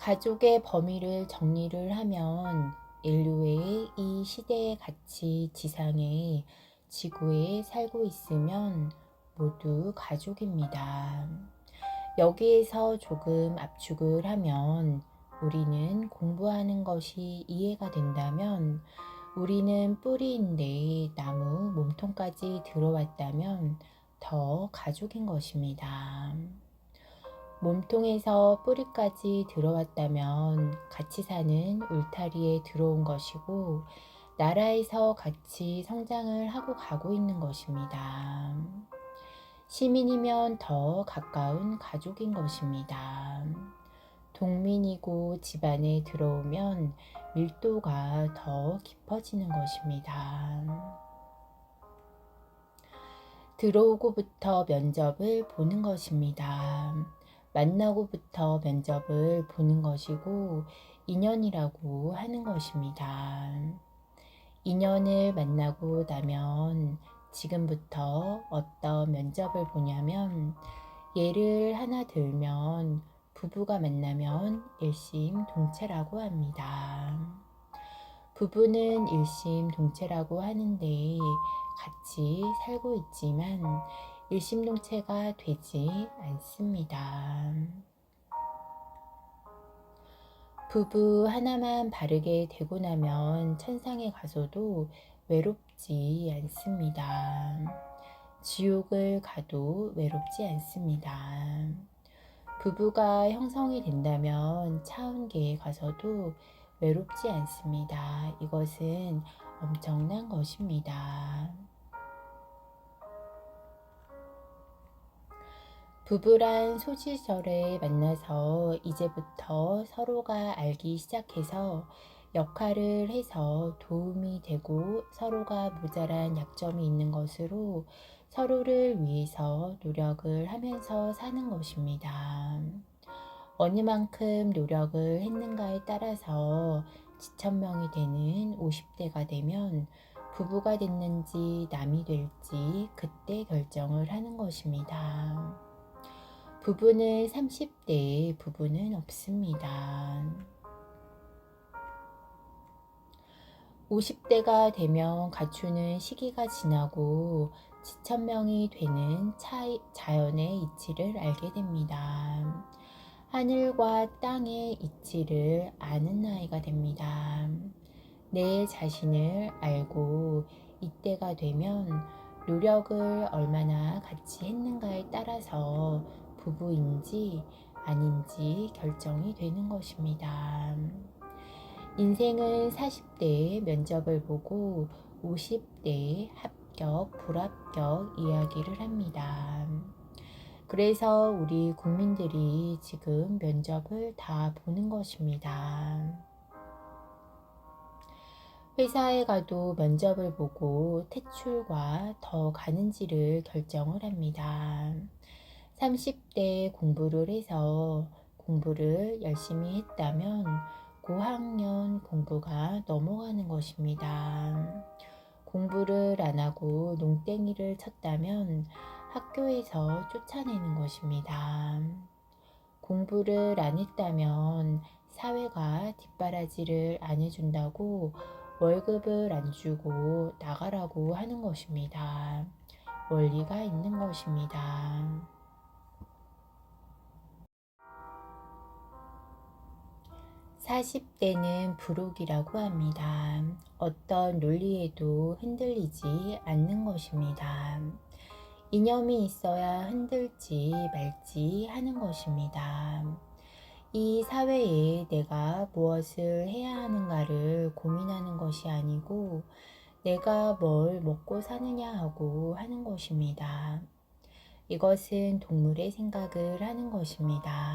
가족의 범위를 정리를 하면 인류의 이 시대에 같이 지상에 지구에 살고 있으면 모두 가족입니다. 여기에서 조금 압축을 하면 우리는 공부하는 것이 이해가 된다면 우리는 뿌리인데 나무 몸통까지 들어왔다면 더 가족인 것입니다. 몸통에서 뿌리까지 들어왔다면 같이 사는 울타리에 들어온 것이고 나라에서 같이 성장을 하고 가고 있는 것입니다. 시민이면 더 가까운 가족인 것입니다. 동민이고 집안에 들어오면 밀도가 더 깊어지는 것입니다. 들어오고부터 면접을 보는 것입니다. 만나고부터 면접을 보는 것이고 인연이라고 하는 것입니다. 인연을 만나고 나면 지금부터 어떤 면접을 보냐면 예를 하나 들면 부부가 만나면 일심 동체라고 합니다. 부부는 일심 동체라고 하는데 같이 살고 있지만 일심동체가 되지 않습니다. 부부 하나만 바르게 되고 나면 천상에 가서도 외롭지 않습니다. 지옥을 가도 외롭지 않습니다. 부부가 형성이 된다면 차은계에 가서도 외롭지 않습니다. 이것은 엄청난 것입니다. 부부란 소시절에 만나서 이제부터 서로가 알기 시작해서 역할을 해서 도움이 되고 서로가 모자란 약점이 있는 것으로 서로를 위해서 노력을 하면서 사는 것입니다. 어느 만큼 노력을 했는가에 따라서 지천명이 되는 50대가 되면 부부가 됐는지 남이 될지 그때 결정을 하는 것입니다. 부부는 30대에 부부는 없습니다. 50대가 되면 갖추는 시기가 지나고 지천명이 되는 차이, 자연의 이치를 알게 됩니다. 하늘과 땅의 이치를 아는 나이가 됩니다. 내 자신을 알고 이때가 되면 노력을 얼마나 같이 했는가에 따라서 부부인지 아닌지 결정이 되는 것입니다. 인생은 40대에 면접을 보고 50대에 합격, 불합격 이야기를 합니다. 그래서 우리 국민들이 지금 면접을 다 보는 것입니다. 회사에 가도 면접을 보고 퇴출과 더 가는지를 결정을 합니다. 30대 공부를 해서 공부를 열심히 했다면 고학년 공부가 넘어가는 것입니다. 공부를 안 하고 농땡이를 쳤다면 학교에서 쫓아내는 것입니다. 공부를 안 했다면 사회가 뒷바라지를 안 해준다고 월급을 안 주고 나가라고 하는 것입니다. 원리가 있는 것입니다. 40대는 부록이라고 합니다. 어떤 논리에도 흔들리지 않는 것입니다. 이념이 있어야 흔들지 말지 하는 것입니다. 이 사회에 내가 무엇을 해야 하는가를 고민하는 것이 아니고 내가 뭘 먹고 사느냐 하고 하는 것입니다. 이것은 동물의 생각을 하는 것입니다.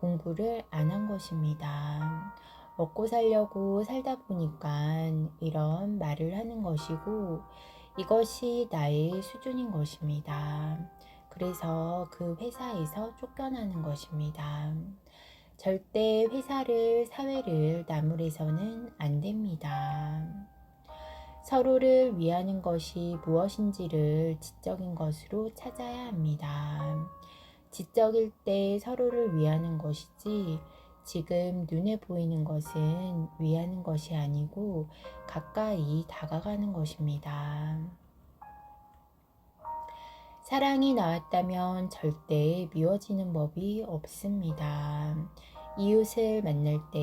공부를 안 한 것입니다. 먹고 살려고 살다 보니까 이런 말을 하는 것이고 이것이 나의 수준인 것입니다. 그래서 그 회사에서 쫓겨나는 것입니다. 절대 회사를, 사회를 나무래서는 안 됩니다. 서로를 위하는 것이 무엇인지를 지적인 것으로 찾아야 합니다. 지적일 때 서로를 위하는 것이지 지금 눈에 보이는 것은 위하는 것이 아니고 가까이 다가가는 것입니다. 사랑이 나왔다면 절대 미워지는 법이 없습니다. 이웃을 만날 때,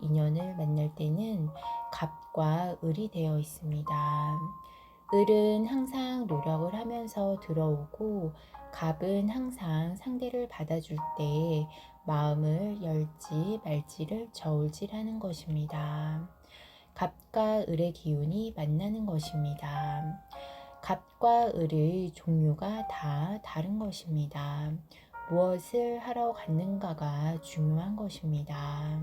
인연을 만날 때는 갑과 을이 되어 있습니다. 을은 항상 노력을 하면서 들어오고 갑은 항상 상대를 받아줄 때 마음을 열지 말지를 저울질하는 것입니다. 갑과 을의 기운이 만나는 것입니다. 갑과 을의 종류가 다 다른 것입니다. 무엇을 하러 갔는가가 중요한 것입니다.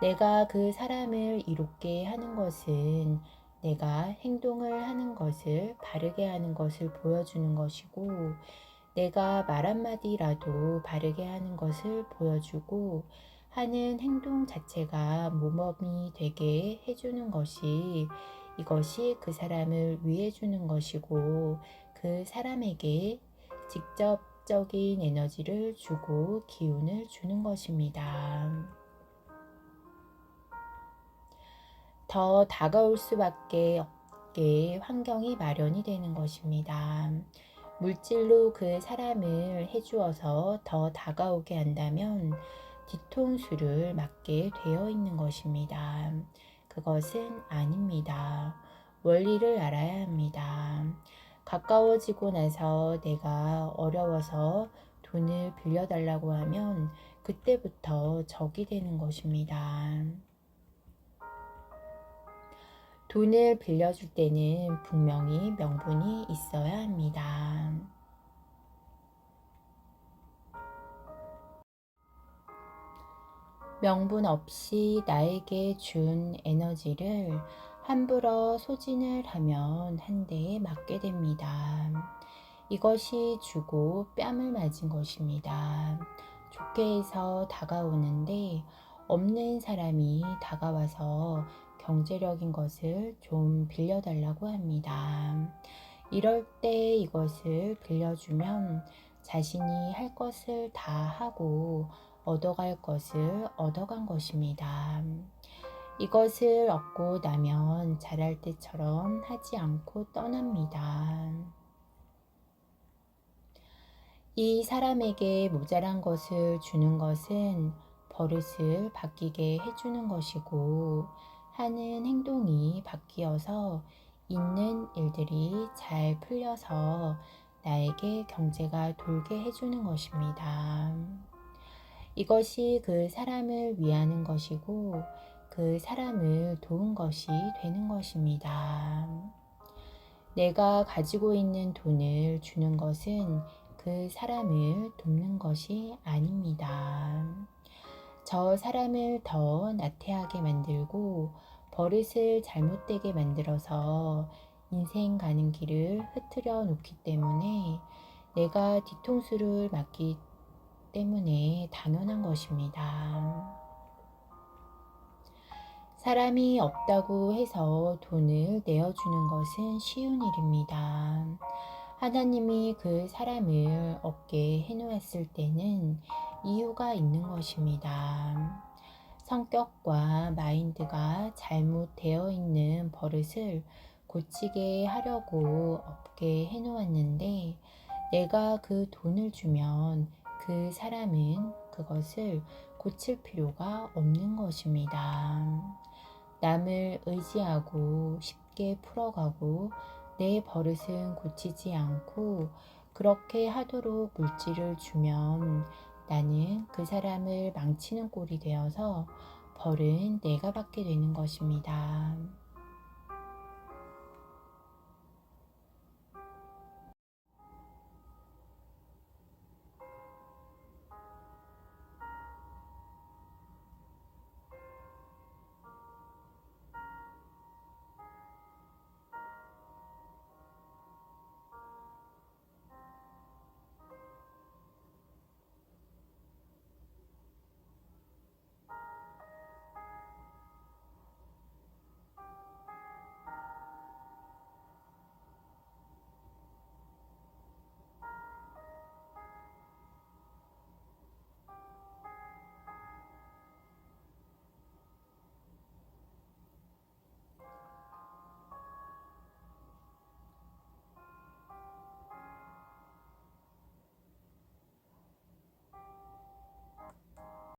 내가 그 사람을 이롭게 하는 것은 내가 행동을 하는 것을 바르게 하는 것을 보여주는 것이고 내가 말 한마디라도 바르게 하는 것을 보여주고 하는 행동 자체가 모범이 되게 해주는 것이 이것이 그 사람을 위해 주는 것이고 그 사람에게 직접적인 에너지를 주고 기운을 주는 것입니다. 더 다가올 수밖에 없게 환경이 마련이 되는 것입니다. 물질로 그 사람을 해주어서 더 다가오게 한다면 뒤통수를 맞게 되어 있는 것입니다. 그것은 아닙니다. 원리를 알아야 합니다. 가까워지고 나서 내가 어려워서 돈을 빌려달라고 하면 그때부터 적이 되는 것입니다. 돈을 빌려줄 때는 분명히 명분이 있어야 합니다. 명분 없이 나에게 준 에너지를 함부로 소진을 하면 한 대에 맞게 됩니다. 이것이 주고 뺨을 맞은 것입니다. 좋게 해서 다가오는데 없는 사람이 다가와서 경제력인 것을 좀 빌려달라고 합니다. 이럴 때 이것을 빌려주면 자신이 할 것을 다 하고 얻어갈 것을 얻어간 것입니다. 이것을 얻고 나면 잘할 때처럼 하지 않고 떠납니다. 이 사람에게 모자란 것을 주는 것은 버릇을 바뀌게 해주는 것이고, 하는 행동이 바뀌어서 있는 일들이 잘 풀려서 나에게 경제가 돌게 해주는 것입니다. 이것이 그 사람을 위하는 것이고 그 사람을 도운 것이 되는 것입니다. 내가 가지고 있는 돈을 주는 것은 그 사람을 돕는 것이 아닙니다. 저 사람을 더 나태하게 만들고 버릇을 잘못되게 만들어서 인생 가는 길을 흐트려 놓기 때문에 내가 뒤통수를 맞기 때문에 당연한 것입니다. 사람이 없다고 해서 돈을 내어주는 것은 쉬운 일입니다. 하나님이 그 사람을 얻게 해놓았을 때는 이유가 있는 것입니다. 성격과 마인드가 잘못되어 있는 버릇을 고치게 하려고 없게 해놓았는데 내가 그 돈을 주면 그 사람은 그것을 고칠 필요가 없는 것입니다. 남을 의지하고 쉽게 풀어가고 내 버릇은 고치지 않고 그렇게 하도록 물질을 주면 나는 그 사람을 망치는 꼴이 되어서 벌은 내가 받게 되는 것입니다.